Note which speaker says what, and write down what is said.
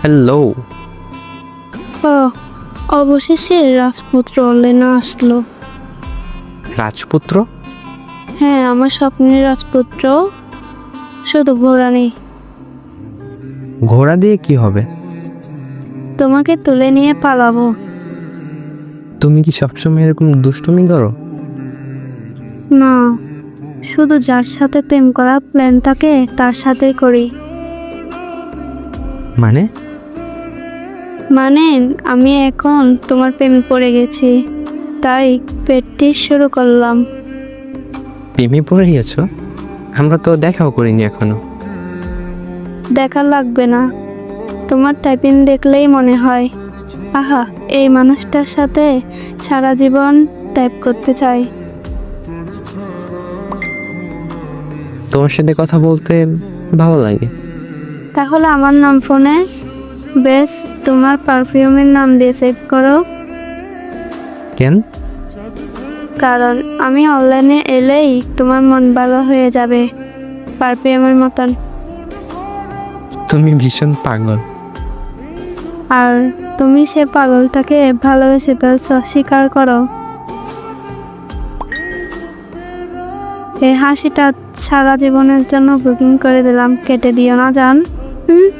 Speaker 1: Hello
Speaker 2: ও অবশেষে রাজপুত্র লেনা আসলো।
Speaker 1: রাজপুত্র?
Speaker 2: হ্যাঁ আমার স্বপ্নের রাজপুত্র। শুধু ঘোড়া নেই।
Speaker 1: ঘোড়া দিয়ে কি হবে?
Speaker 2: তোমাকে তুলে নিয়ে পালাবো।
Speaker 1: তুমি কি সবসময় এরকম দুষ্টুমি করো?
Speaker 2: না শুধু যার সাথে প্রেম করার প্ল্যান থাকে তার সাথে করি।
Speaker 1: মানে?
Speaker 2: মানে আমি এখন তোমার প্রেমে পড়ে গেছি। তাই পেটটি শুরু করলাম।
Speaker 1: প্রেমে পড়ে গেছো? আমরা তো দেখাও করিনি এখনও।
Speaker 2: দেখা লাগবে না। তোমার টাইপিং দেখলেই মনে হয়। আহা এই মানুষটার সাথে সারা জীবন টাইপ করতে চাই।
Speaker 1: তোমার সাথে কথা বলতে ভালো লাগে।
Speaker 2: তাহলে আমার নাম ফোনে বেশ তোমার পারফিউমের নাম দিয়ে সেভ করো।
Speaker 1: কেন?
Speaker 2: কারণ আমি অনলাইনে এলেই তোমার মন ভালো হয়ে যাবে পারফিউমের মতন।
Speaker 1: তুমি ভীষণ পাগল।
Speaker 2: আর তুমি সে পাগলটাকে ভালোবেসে ফেলছ স্বীকার করো। এই হাসিটা সারা জীবনের জন্য বুকিং করে দিলাম কেটে দিও না জান। হুম?